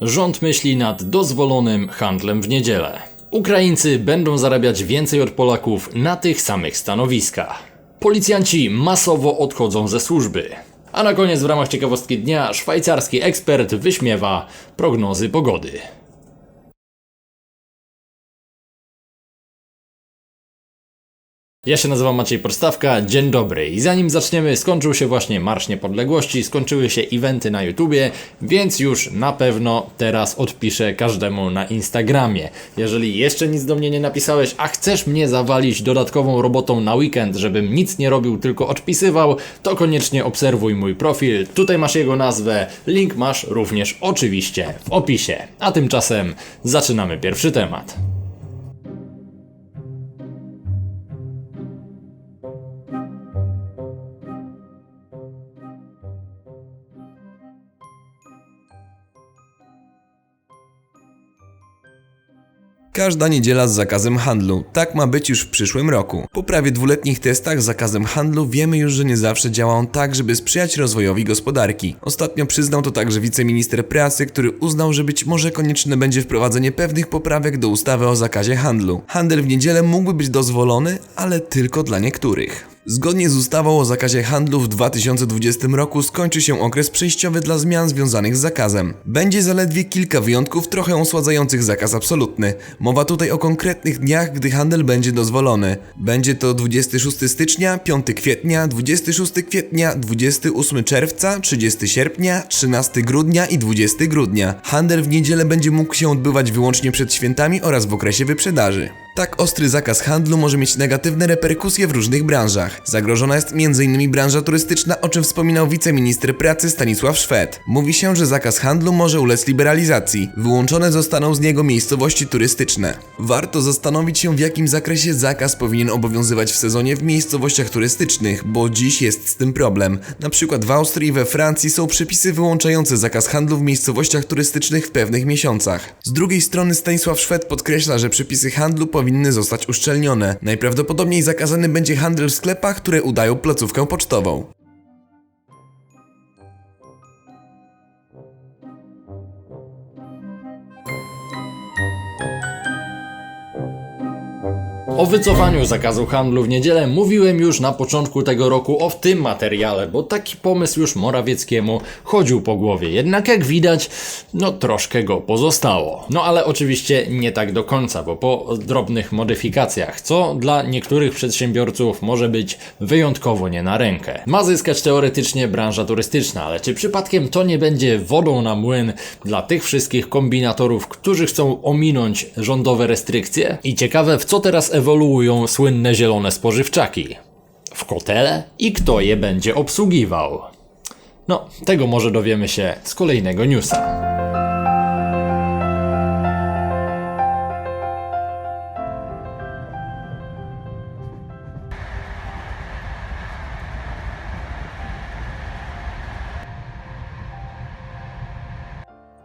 Rząd myśli nad dozwolonym handlem w niedzielę. Ukraińcy będą zarabiać więcej od Polaków na tych samych stanowiskach. Policjanci masowo odchodzą ze służby. A na koniec w ramach ciekawostki dnia szwajcarski ekspert wyśmiewa prognozy pogody. Ja się nazywam Maciej Podstawka, dzień dobry i zanim zaczniemy, skończył się właśnie Marsz Niepodległości, skończyły się eventy na YouTubie, więc już na pewno teraz odpiszę każdemu na Instagramie. Jeżeli jeszcze nic do mnie nie napisałeś, a chcesz mnie zawalić dodatkową robotą na weekend, żebym nic nie robił, tylko odpisywał, to koniecznie obserwuj mój profil, tutaj masz jego nazwę, link masz również oczywiście w opisie. A tymczasem zaczynamy pierwszy temat. Każda niedziela z zakazem handlu. Tak ma być już w przyszłym roku. Po prawie dwuletnich testach z zakazem handlu wiemy już, że nie zawsze działa on tak, żeby sprzyjać rozwojowi gospodarki. Ostatnio przyznał to także wiceminister pracy, który uznał, że być może konieczne będzie wprowadzenie pewnych poprawek do ustawy o zakazie handlu. Handel w niedzielę mógłby być dozwolony, ale tylko dla niektórych. Zgodnie z ustawą o zakazie handlu w 2020 roku skończy się okres przejściowy dla zmian związanych z zakazem. Będzie zaledwie kilka wyjątków trochę osładzających zakaz absolutny. Mowa tutaj o konkretnych dniach, gdy handel będzie dozwolony. Będzie to 26 stycznia, 5 kwietnia, 26 kwietnia, 28 czerwca, 30 sierpnia, 13 grudnia i 20 grudnia. Handel w niedzielę będzie mógł się odbywać wyłącznie przed świętami oraz w okresie wyprzedaży. Tak ostry zakaz handlu może mieć negatywne reperkusje w różnych branżach. Zagrożona jest m.in. branża turystyczna, o czym wspominał wiceminister pracy Stanisław Szwed. Mówi się, że zakaz handlu może ulec liberalizacji. Wyłączone zostaną z niego miejscowości turystyczne. Warto zastanowić się, w jakim zakresie zakaz powinien obowiązywać w sezonie w miejscowościach turystycznych, bo dziś jest z tym problem. Na przykład w Austrii i we Francji są przepisy wyłączające zakaz handlu w miejscowościach turystycznych w pewnych miesiącach. Z drugiej strony Stanisław Szwed podkreśla, że przepisy handlu powinny zostać uszczelnione. Najprawdopodobniej zakazany będzie handel w sklepach, które udają placówkę pocztową. O wycofaniu zakazu handlu w niedzielę mówiłem już na początku tego roku o w tym materiale, bo taki pomysł już Morawieckiemu chodził po głowie. Jednak jak widać, no troszkę go pozostało. No ale oczywiście nie tak do końca, bo po drobnych modyfikacjach, co dla niektórych przedsiębiorców może być wyjątkowo nie na rękę. Ma zyskać teoretycznie branża turystyczna, ale czy przypadkiem to nie będzie wodą na młyn dla tych wszystkich kombinatorów, którzy chcą ominąć rządowe restrykcje? I ciekawe, w co teraz ewoluują słynne zielone spożywczaki. W kotele? I kto je będzie obsługiwał? No, tego może dowiemy się z kolejnego newsa.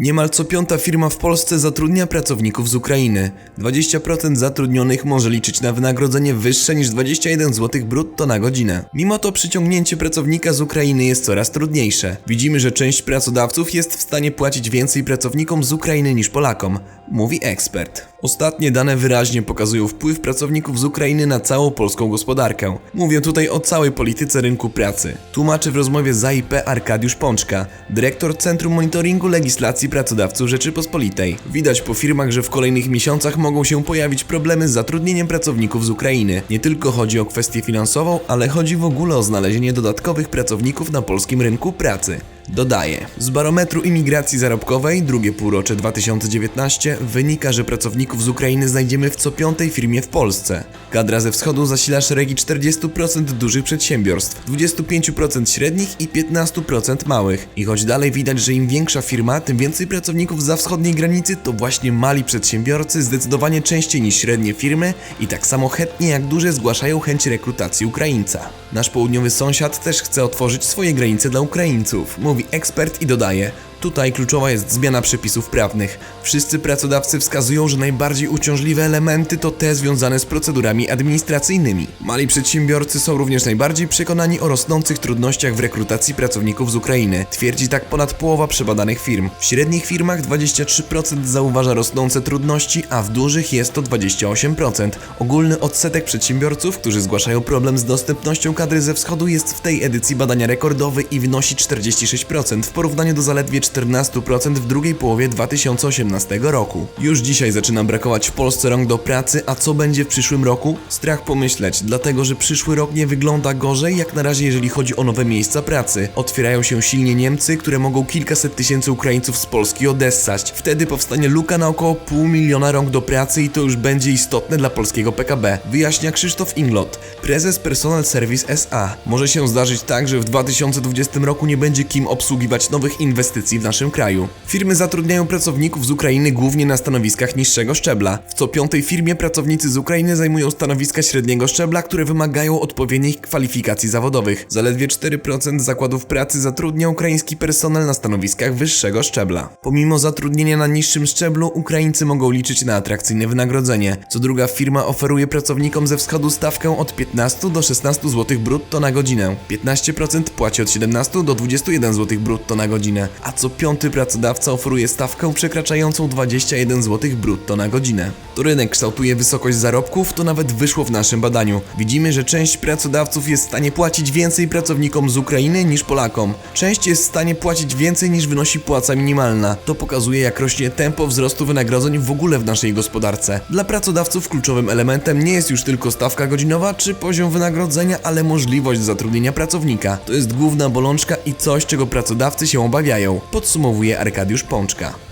Niemal co piąta firma w Polsce zatrudnia pracowników z Ukrainy. 20% zatrudnionych może liczyć na wynagrodzenie wyższe niż 21 zł brutto na godzinę. Mimo to przyciągnięcie pracownika z Ukrainy jest coraz trudniejsze. Widzimy, że część pracodawców jest w stanie płacić więcej pracownikom z Ukrainy niż Polakom, mówi ekspert. Ostatnie dane wyraźnie pokazują wpływ pracowników z Ukrainy na całą polską gospodarkę. Mówię tutaj o całej polityce rynku pracy. Tłumaczy w rozmowie z AIP Arkadiusz Pączka, dyrektor Centrum Monitoringu Legislacji Pracodawców Rzeczypospolitej. Widać po firmach, że w kolejnych miesiącach mogą się pojawić problemy z zatrudnieniem pracowników z Ukrainy. Nie tylko chodzi o kwestię finansową, ale chodzi w ogóle o znalezienie dodatkowych pracowników na polskim rynku pracy. Dodaje, z barometru imigracji zarobkowej drugie półrocze 2019 wynika, że pracowników z Ukrainy znajdziemy w co piątej firmie w Polsce. Kadra ze wschodu zasila szeregi 40% dużych przedsiębiorstw, 25% średnich i 15% małych. I choć dalej widać, że im większa firma, tym więcej pracowników za wschodniej granicy, to właśnie mali przedsiębiorcy zdecydowanie częściej niż średnie firmy i tak samo chętnie jak duże zgłaszają chęć rekrutacji Ukraińca. Nasz południowy sąsiad też chce otworzyć swoje granice dla Ukraińców, mówi ekspert i dodaje: Tutaj kluczowa jest zmiana przepisów prawnych. Wszyscy pracodawcy wskazują, że najbardziej uciążliwe elementy to te związane z procedurami administracyjnymi. Mali przedsiębiorcy są również najbardziej przekonani o rosnących trudnościach w rekrutacji pracowników z Ukrainy. Twierdzi tak ponad połowa przebadanych firm. W średnich firmach 23% zauważa rosnące trudności, a w dużych jest to 28%. Ogólny odsetek przedsiębiorców, którzy zgłaszają problem z dostępnością kadry ze wschodu jest w tej edycji badania rekordowy i wynosi 46% w porównaniu do zaledwie 14% w drugiej połowie 2018 roku. Już dzisiaj zaczyna brakować w Polsce rąk do pracy, a co będzie w przyszłym roku? Strach pomyśleć, dlatego że przyszły rok nie wygląda gorzej jak na razie jeżeli chodzi o nowe miejsca pracy. Otwierają się silnie Niemcy, które mogą kilkaset tysięcy Ukraińców z Polski odessać. Wtedy powstanie luka na około pół miliona rąk do pracy i to już będzie istotne dla polskiego PKB, wyjaśnia Krzysztof Inglot, prezes Personal Service SA. Może się zdarzyć tak, że w 2020 roku nie będzie kim obsługiwać nowych inwestycji w naszym kraju. Firmy zatrudniają pracowników z Ukrainy głównie na stanowiskach niższego szczebla. W co piątej firmie pracownicy z Ukrainy zajmują stanowiska średniego szczebla, które wymagają odpowiednich kwalifikacji zawodowych. Zaledwie 4% zakładów pracy zatrudnia ukraiński personel na stanowiskach wyższego szczebla. Pomimo zatrudnienia na niższym szczeblu, Ukraińcy mogą liczyć na atrakcyjne wynagrodzenie. Co druga firma oferuje pracownikom ze wschodu stawkę od 15 do 16 zł brutto na godzinę. 15% płaci od 17 do 21 zł brutto na godzinę, a co piąty pracodawca oferuje stawkę przekraczającą 21 zł brutto na godzinę. To rynek kształtuje wysokość zarobków, to nawet wyszło w naszym badaniu. Widzimy, że część pracodawców jest w stanie płacić więcej pracownikom z Ukrainy niż Polakom. Część jest w stanie płacić więcej niż wynosi płaca minimalna. To pokazuje, jak rośnie tempo wzrostu wynagrodzeń w ogóle w naszej gospodarce. Dla pracodawców kluczowym elementem nie jest już tylko stawka godzinowa czy poziom wynagrodzenia, ale możliwość zatrudnienia pracownika. To jest główna bolączka i coś, czego pracodawcy się obawiają, podsumowuje Arkadiusz Pączka.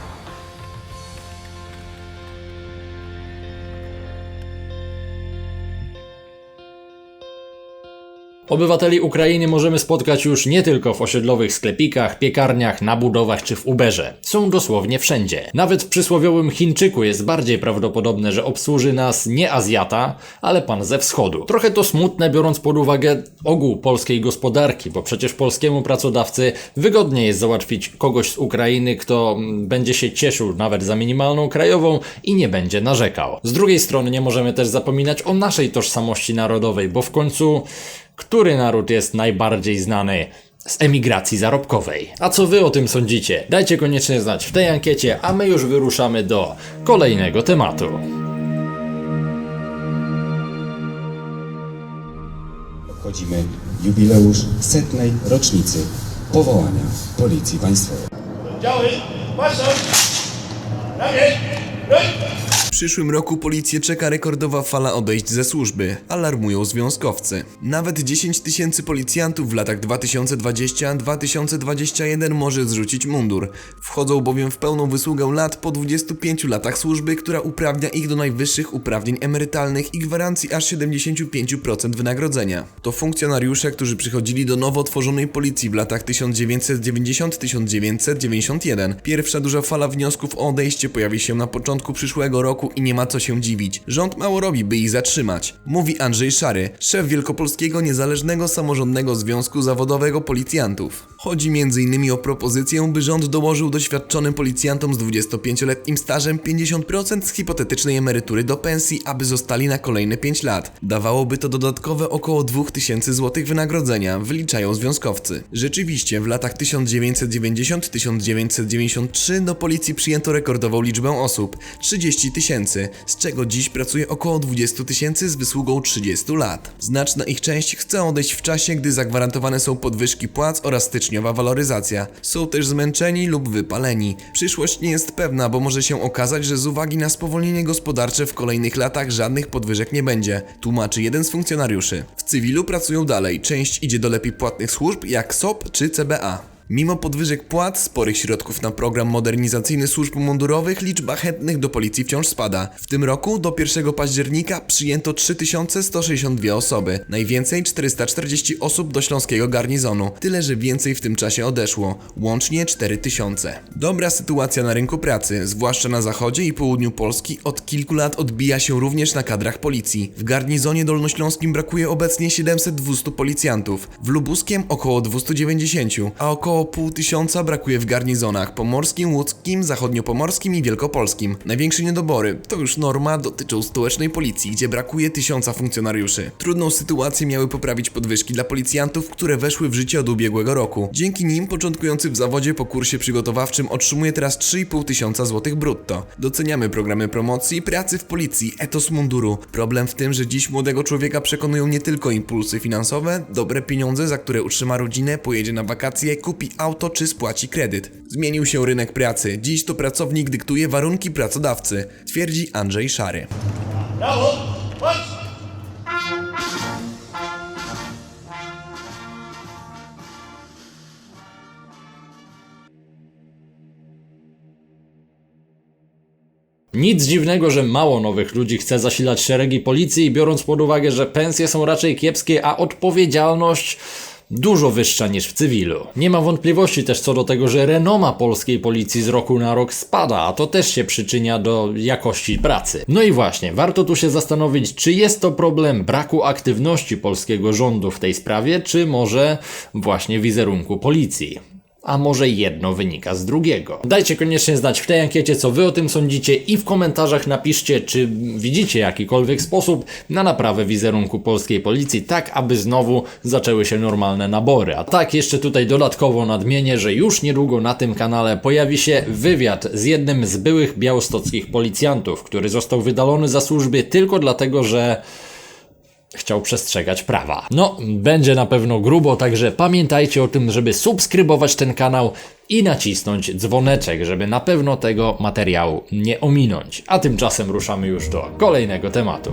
Obywateli Ukrainy możemy spotkać już nie tylko w osiedlowych sklepikach, piekarniach, na budowach czy w Uberze. Są dosłownie wszędzie. Nawet w przysłowiowym Chińczyku jest bardziej prawdopodobne, że obsłuży nas nie Azjata, ale pan ze wschodu. Trochę to smutne, biorąc pod uwagę ogół polskiej gospodarki, bo przecież polskiemu pracodawcy wygodniej jest załatwić kogoś z Ukrainy, kto mm, będzie się cieszył nawet za minimalną krajową i nie będzie narzekał. Z drugiej strony nie możemy też zapominać o naszej tożsamości narodowej, bo w końcu który naród jest najbardziej znany z emigracji zarobkowej? A co wy o tym sądzicie? Dajcie koniecznie znać w tej ankiecie, a my już wyruszamy do kolejnego tematu. Obchodzimy jubileusz setnej rocznicy powołania Policji Państwowej. Działy, patrzą! Prawie! Przyszłym roku policję czeka rekordowa fala odejść ze służby, alarmują związkowcy. Nawet 10 tysięcy policjantów w latach 2020-2021 może zrzucić mundur. Wchodzą bowiem w pełną wysługę lat po 25 latach służby, która uprawnia ich do najwyższych uprawnień emerytalnych i gwarancji aż 75% wynagrodzenia. To funkcjonariusze, którzy przychodzili do nowo tworzonej policji w latach 1990-1991. Pierwsza duża fala wniosków o odejście pojawi się na początku przyszłego roku i nie ma co się dziwić. Rząd mało robi, by ich zatrzymać. Mówi Andrzej Szary, szef Wielkopolskiego Niezależnego Samorządnego Związku Zawodowego Policjantów. Chodzi m.in. o propozycję, by rząd dołożył doświadczonym policjantom z 25-letnim stażem 50% z hipotetycznej emerytury do pensji, aby zostali na kolejne 5 lat. Dawałoby to dodatkowe około 2000 zł wynagrodzenia, wyliczają związkowcy. Rzeczywiście, w latach 1990-1993 do policji przyjęto rekordową liczbę osób 30 tysięcy, z czego dziś pracuje około 20 tysięcy z wysługą 30 lat. Znaczna ich część chce odejść w czasie, gdy zagwarantowane są podwyżki płac oraz styczniowa waloryzacja. Są też zmęczeni lub wypaleni. Przyszłość nie jest pewna, bo może się okazać, że z uwagi na spowolnienie gospodarcze w kolejnych latach żadnych podwyżek nie będzie, tłumaczy jeden z funkcjonariuszy. W cywilu pracują dalej, część idzie do lepiej płatnych służb jak SOP czy CBA. Mimo podwyżek płac, sporych środków na program modernizacyjny służb mundurowych, liczba chętnych do policji wciąż spada. W tym roku do 1 października przyjęto 3162 osoby, najwięcej 440 osób do śląskiego garnizonu, tyle że więcej w tym czasie odeszło, łącznie 4000. Dobra sytuacja na rynku pracy, zwłaszcza na zachodzie i południu Polski, od kilku lat odbija się również na kadrach policji. W garnizonie dolnośląskim brakuje obecnie 700-200 policjantów, w lubuskiem około 290, a około około pół tysiąca brakuje w garnizonach pomorskim, łódzkim, zachodniopomorskim i wielkopolskim. Największe niedobory, to już norma, dotyczą stołecznej policji, gdzie brakuje tysiąca funkcjonariuszy. Trudną sytuację miały poprawić podwyżki dla policjantów, które weszły w życie od ubiegłego roku. Dzięki nim początkujący w zawodzie po kursie przygotowawczym otrzymuje teraz 3,5 tysiąca złotych brutto. Doceniamy programy promocji, pracy w policji, etos munduru. Problem w tym, że dziś młodego człowieka przekonują nie tylko impulsy finansowe, dobre pieniądze, za które utrzyma rodzinę, pojedzie na wakacje, kupi auto czy spłaci kredyt. Zmienił się rynek pracy. Dziś to pracownik dyktuje warunki pracodawcy, twierdzi Andrzej Szary. Brawo! Marsz! Nic dziwnego, że mało nowych ludzi chce zasilać szeregi policji, biorąc pod uwagę, że pensje są raczej kiepskie, a odpowiedzialność dużo wyższa niż w cywilu. Nie ma wątpliwości też co do tego, że renoma polskiej policji z roku na rok spada, a to też się przyczynia do jakości pracy. No i właśnie, warto tu się zastanowić, czy jest to problem braku aktywności polskiego rządu w tej sprawie, czy może właśnie wizerunku policji a może jedno wynika z drugiego. Dajcie koniecznie znać w tej ankiecie, co wy o tym sądzicie i w komentarzach napiszcie, czy widzicie jakikolwiek sposób na naprawę wizerunku polskiej policji, tak aby znowu zaczęły się normalne nabory. A tak jeszcze tutaj dodatkowo nadmienię, że już niedługo na tym kanale pojawi się wywiad z jednym z byłych białostockich policjantów, który został wydalony za służby tylko dlatego, że chciał przestrzegać prawa. No, będzie na pewno grubo, także pamiętajcie o tym, żeby subskrybować ten kanał i nacisnąć dzwoneczek, żeby na pewno tego materiału nie ominąć. A tymczasem ruszamy już do kolejnego tematu.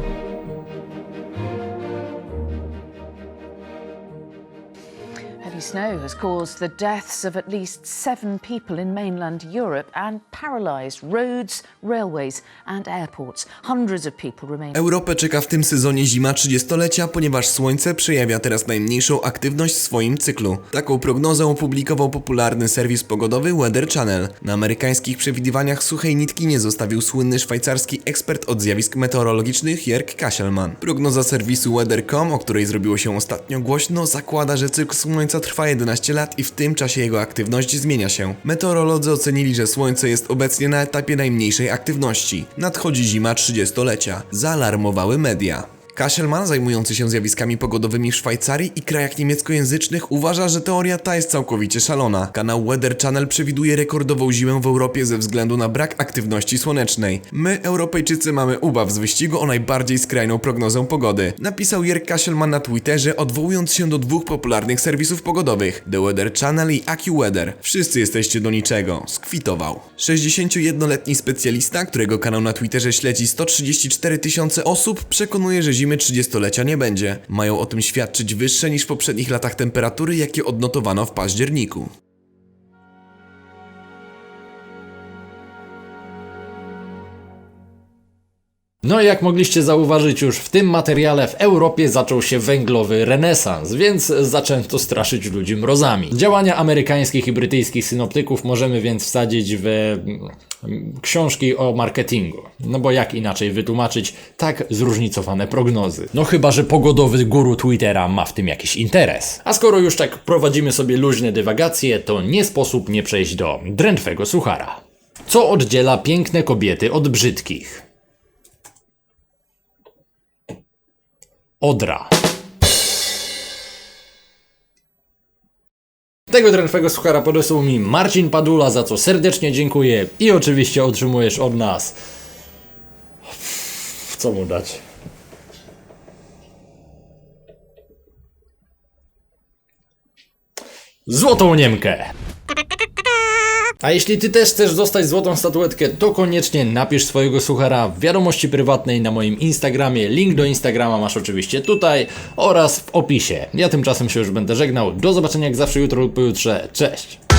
Snow has caused the deaths of at least seven people in mainland Europe and paralysed roads, railways, and airports. Hundreds of people remain. Europę czeka w tym sezonie zima 30-lecia, ponieważ Słońce przejawia teraz najmniejszą aktywność w swoim cyklu. Taką prognozę opublikował popularny serwis pogodowy Weather Channel. Na amerykańskich przewidywaniach suchej nitki nie zostawił słynny szwajcarski ekspert od zjawisk meteorologicznych Jörg Kasselman. Prognoza serwisu Weather.com, o której zrobiło się ostatnio głośno, zakłada, że cykl Słońca trwa 11 lat i w tym czasie jego aktywność zmienia się. Meteorolodzy ocenili, że Słońce jest obecnie na etapie najmniejszej aktywności. Nadchodzi zima 30-lecia. Zaalarmowały media. Kasselman, zajmujący się zjawiskami pogodowymi w Szwajcarii i krajach niemieckojęzycznych, uważa, że teoria ta jest całkowicie szalona. Kanał Weather Channel przewiduje rekordową zimę w Europie ze względu na brak aktywności słonecznej. My, Europejczycy, mamy ubaw z wyścigu o najbardziej skrajną prognozę pogody. Napisał Jerk Kasselman na Twitterze, odwołując się do dwóch popularnych serwisów pogodowych: The Weather Channel i AccuWeather. Wszyscy jesteście do niczego. Skwitował. 61-letni specjalista, którego kanał na Twitterze śledzi 134 tysiące osób, przekonuje, że zimy 30-lecia nie będzie. Mają o tym świadczyć wyższe niż w poprzednich latach temperatury, jakie odnotowano w październiku. No i jak mogliście zauważyć już w tym materiale w Europie zaczął się węglowy renesans, więc zaczęto straszyć ludzi mrozami. Działania amerykańskich i brytyjskich synoptyków możemy więc wsadzić w książki o marketingu. No bo jak inaczej wytłumaczyć tak zróżnicowane prognozy? No chyba, że pogodowy guru Twittera ma w tym jakiś interes. A skoro już tak prowadzimy sobie luźne dywagacje, to nie sposób nie przejść do drętwego suchara. Co oddziela piękne kobiety od brzydkich? Odra. Tego drętwego suchara podesłał mi Marcin Padula, za co serdecznie dziękuję i oczywiście otrzymujesz od nas... Co mu dać? Złotą Niemkę! A jeśli ty też chcesz dostać złotą statuetkę, to koniecznie napisz swojego suchara w wiadomości prywatnej na moim Instagramie. Link do Instagrama masz oczywiście tutaj oraz w opisie. Ja tymczasem się już będę żegnał. Do zobaczenia jak zawsze jutro lub pojutrze. Cześć!